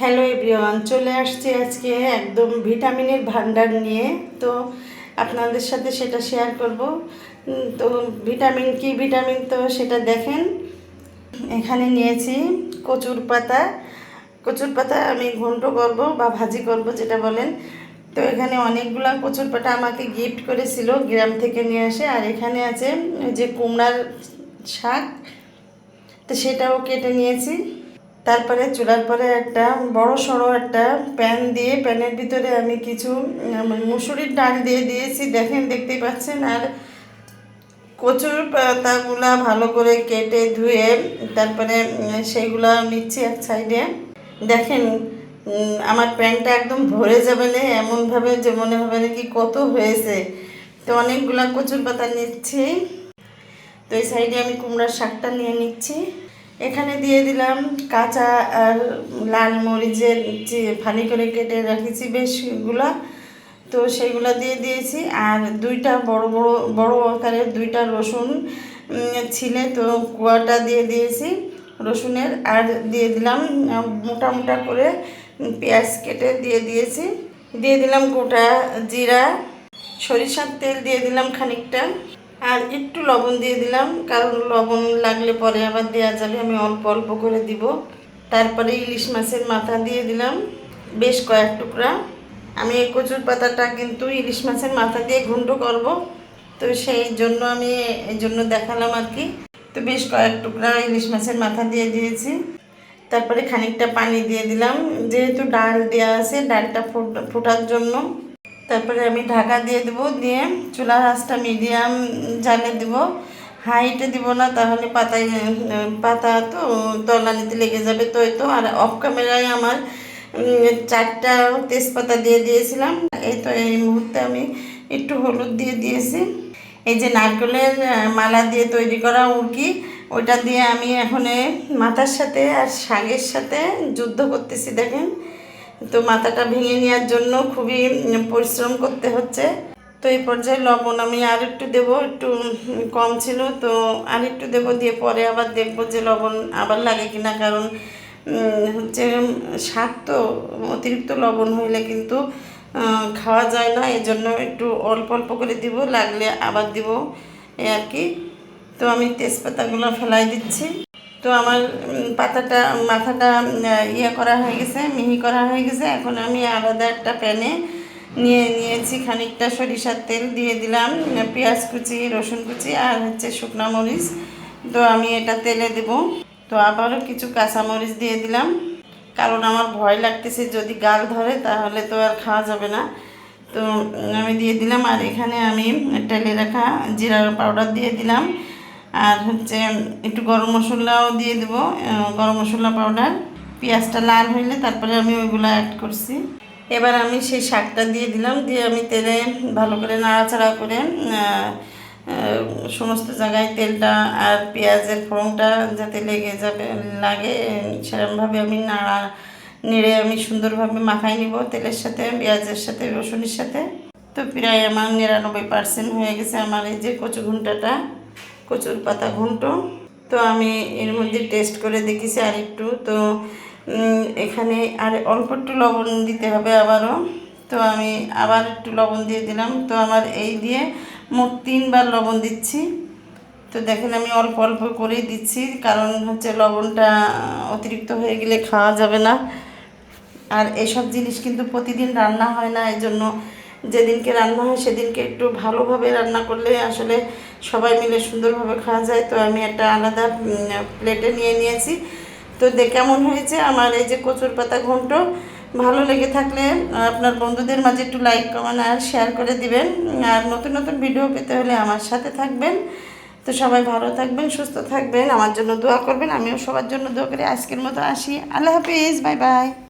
Hello everyone চলে আসছি আজকে একদম ভিটামিনের ভান্ডার নিয়ে। তো আপনাদের সাথে সেটা শেয়ার করব। তো ভিটামিন কি ভিটামিন তো সেটা দেখেন। এখানে নিয়েছি কচুর পাতা। কচুর পাতা আমি ঘন্ট করব বা ভাজি করব যেটা বলেন। তো এখানে অনেকগুলা কচুর পাতা আমাকে গিফট করেছিল গ্রাম থেকে নিয়ে আসে। আর এখানে আছে যে কুমড়ার শাক। তো সেটাও কেটে নিয়েছি। তারপরে চুলার পরে একটা বড় সড়ো একটা প্যান দিয়ে, প্যানের ভিতরে আমি কিছু মুসুরির ডাল দিয়ে দিয়েছি। দেখেন, দেখতেই পাচ্ছেন? আর কচুর পাতাগুলা ভালো করে কেটে ধুয়ে তারপরে সেইগুলা নিচ্ছি এক সাইডে। দেখেন আমার প্যানটা একদম ভরে যাবে না, এমনভাবে যে মনে হবে নাকি কত হয়েছে। তো অনেকগুলা কচুর পাতা নিচ্ছি। তো এই সাইডে আমি কুমড়ার শাকটা নিয়ে নিচ্ছি। এখানে দিয়ে দিলাম কাঁচা আর লাল মরিচের যে ফালি করে কেটে রেখেছি বেশগুলা তো সেইগুলা দিয়ে দিয়েছি। আর দুইটা বড় বড় বড় আকারের দুইটা রসুন ছিলে, তো কুয়াটা দিয়ে দিয়েছি রসুনের। আর দিয়ে দিলাম মোটা মোটা করে পেঁয়াজ কেটে দিয়ে দিয়েছি। দিয়ে দিলাম গোটা জিরা। সরিষার তেল দিয়ে দিলাম খানিকটা। আর একটু লবণ দিয়ে দিলাম, কারণ লবণ লাগলে পরে আবার দেওয়া যাবে, আমি অল্প অল্প করে দিব। তারপরে ইলিশ মাছের মাথা দিয়ে দিলাম বেশ কয়েক টুকরা। আমি এই কচুর পাতাটা কিন্তু ইলিশ মাছের মাথা দিয়ে ঘুন্ট করব, তো সেই জন্য আমি এই জন্য দেখালাম আর কি। তো বেশ কয়েক টুকরা ইলিশ মাছের মাথা দিয়ে দিয়েছি। তারপরে খানিকটা পানি দিয়ে দিলাম, যেহেতু ডাল দেওয়া আছে, ডালটা ফুট- ফোটার জন্য। তারপরে আমি ঢাকা দিয়ে দেবো, দিয়ে চুলার আঁচটা মিডিয়াম জালে দেব। হাইটে দিব না, তাহলে পাতায় পাতা তো তলানিতে লেগে যাবে। তো তো, আর অফ ক্যামেরায় আমার চারটা তেজপাতা দিয়ে দিয়েছিলাম। এই তো, এই মুহূর্তে আমি একটু হলুদ দিয়ে দিয়েছি। এই যে নারকেলের মালা দিয়ে তৈরি করা উড়কি ওইটা দিয়ে আমি এখন মাথার সাথে আর শাকের সাথে যুদ্ধ করতেছি, দেখেন। তো মাথাটা ভেঙে নেওয়ার জন্য খুবই পরিশ্রম করতে হচ্ছে। তো এই পর্যায়ে লবণ আমি আর একটু দেবো, একটু কম ছিল, তো আর একটু দেবো, দিয়ে পরে আবার দেখব যে লবণ আবার লাগে কিনা, কারণ হচ্ছে শাক তো, অতিরিক্ত লবণ হইলে কিন্তু খাওয়া যায় না এই জন্য একটু অল্প অল্প করে দিব, লাগলে আবার দিব, এই আর কি। তো আমি তেজপাতাগুলো ফেলাই দিচ্ছি। তো আমার পাতাটা, মাথাটা ইয়ে করা হয়ে গেছে, মিহি করা হয়ে গেছে। এখন আমি আলাদা একটা প্যানে নিয়ে নিয়েছি খানিকটা সরিষার তেল দিয়ে দিলাম পেঁয়াজ কুচি, রসুন কুচি আর হচ্ছে শুকনো মরিচ। তো আমি এটা তেলে দেব। তো আবারও কিছু কাঁচা মরিচ দিয়ে দিলাম। কারণ আমার ভয় লাগতেছে, যদি গাল ধরে তাহলে তো আর খাওয়া যাবে না। তো আমি দিয়ে দিলাম। আর এখানে আমি টেলে রাখা জিরা পাউডার দিয়ে দিলাম। আর হচ্ছে একটু গরম মশলাও দিয়ে দেবো গরম মশলা পাউডার পেঁয়াজটা লাল হইলে তারপরে আমি ওইগুলো অ্যাড করছি। এবার আমি সেই শাকটা দিয়ে দিলাম, দিয়ে আমি তেলে ভালো করে নাড়াচাড়া করে সমস্ত জায়গায় তেলটা আর পেঁয়াজের ফোড়নটা যাতে লেগে যাবে, লাগে সেরকমভাবে আমি নাড়া, নেড়ে আমি সুন্দরভাবে মাখাই নিব তেলের সাথে, পেঁয়াজের সাথে, রসুনের সাথে। তো প্রায় আমার নিরানব্বই পার্সেন্ট হয়ে গেছে আমার এই যে কচু ঘুন্টাটা কচুর পাতা ঘন্ট তো আমি এর মধ্যে টেস্ট করে দেখেছি আর একটু। তো এখানে আর অল্প একটু লবণ দিতে হবে আবারও। তো আমি আবার একটু লবণ দিয়ে দিলাম। তো আমার এই দিয়ে মোট তিনবার লবণ দিচ্ছি। তো দেখেন আমি অল্প অল্প করেই দিচ্ছি, কারণ হচ্ছে লবণটা অতিরিক্ত হয়ে গেলে খাওয়া যাবে না। আর এসব জিনিস কিন্তু প্রতিদিন রান্না হয় না এই জন্য যেদিনকে রান্না হয় সেদিনকে একটু ভালোভাবে রান্না করলে আসলে সবাই মিলে সুন্দরভাবে খাওয়া যায়। তো আমি একটা আলাদা প্লেটে নিয়ে নিয়েছি। তো দে, কেমন হয়েছে? আমার এই যে কচুর পাতা ঘন্ট, ভালো লেগে থাকলে আপনার বন্ধুদের মাঝে একটু লাইক কমেন্ট আর শেয়ার করে দিবেন। আর নতুন নতুন ভিডিও পেতে হলে আমার সাথে থাকবেন। তো সবাই ভালো থাকবেন, সুস্থ থাকবেন, আমার জন্য দোয়া করবেন। আমিও সবার জন্য দোয়া করি। আজকের মতো আসি। আল্লাহ হাফিজ। Bye bye.